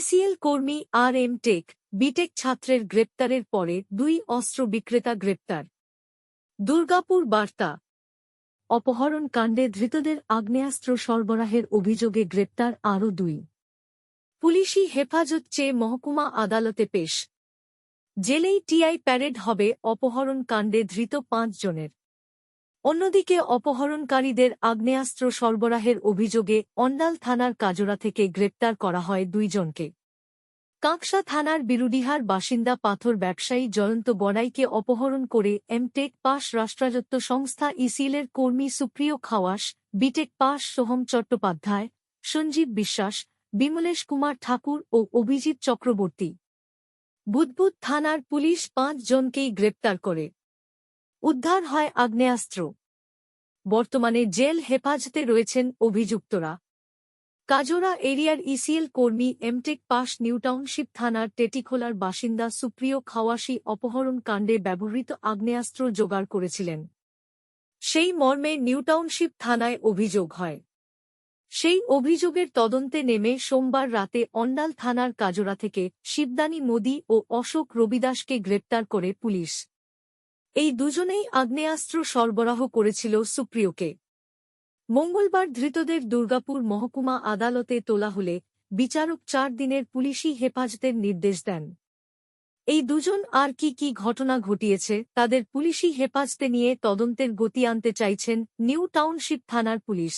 ECL কর্মী আর M take, B Tech ছাত্রের গ্রেপ্তারের পরে দুই অস্ত্র বিক্রেতা গ্রেপ্তার। দুর্গাপুর বার্তা। অপহরণ কাণ্ডে ধৃতদের আগ্নেয়াস্ত্র সরবরাহের অভিযোগে গ্রেপ্তার আরও দুই। পুলিশি হেফাজত চেয়ে মহকুমা আদালতে পেশ। জেলেই টিআই প্যারেড হবে অপহরণ কাণ্ডে ধৃত পাঁচ জনের। অন্যদিকে অপহরণকারীদের আগ্নেয়াস্ত্র সরবরাহের অভিযোগে অন্ডাল থানার কাজরা থেকে গ্রেপ্তার করা হয় দুইজনকে। কাঁকসা থানার বিরুডিহার বাসিন্দা পাথর ব্যবসায়ী জয়ন্ত বড়াইকে অপহরণ করে এমটেক পাস রাষ্ট্রায়ত্ত সংস্থা ইসিলের কর্মী সুপ্রিয় খাওয়াস বিটেক পাস সোহম চট্টোপাধ্যায়, সঞ্জীব বিশ্বাস, বিমলেশ কুমার ঠাকুর ও অভিজিৎ চক্রবর্তী। বুদবুদ থানার পুলিশ পাঁচ জনকেই গ্রেপ্তার করে। উদ্ধার হয় আগ্নেয়াস্ত্র। বর্তমানে জেল হেফাজতে রয়েছেন অভিযুক্তরা। কাজোরা এরিয়ার ইসিএল কর্মী এমটেক পাস নিউটাউনশিপ থানার টেটিখোলার বাসিন্দা সুপ্রিয় খাওয়াসি অপহরণ কাণ্ডে ব্যবহৃত আগ্নেয়াস্ত্র জোগাড় করেছিলেন। সেই মর্মে নিউটাউনশিপ থানায় অভিযোগ হয়। সেই অভিযোগের তদন্তে নেমে সোমবার রাতে অন্ডাল থানার কাজোরা থেকে শিবদানি মোদি ও অশোক রবিদাসকে গ্রেপ্তার করে পুলিশ। এই দুজনেই আগ্নেয়াস্ত্র সরবরাহ করেছিল সুপ্রিয়কে। মঙ্গলবার ধৃতদের দুর্গাপুর মহকুমা আদালতে তোলা হলে বিচারক চার দিনের পুলিশি হেফাজতের নির্দেশ দেন। এই দুজন আর কি কি ঘটনা ঘটিয়েছে তাদের পুলিশি হেফাজতে নিয়ে তদন্তের গতি আনতে চাইছেন নিউ টাউনশিপ থানার পুলিশ।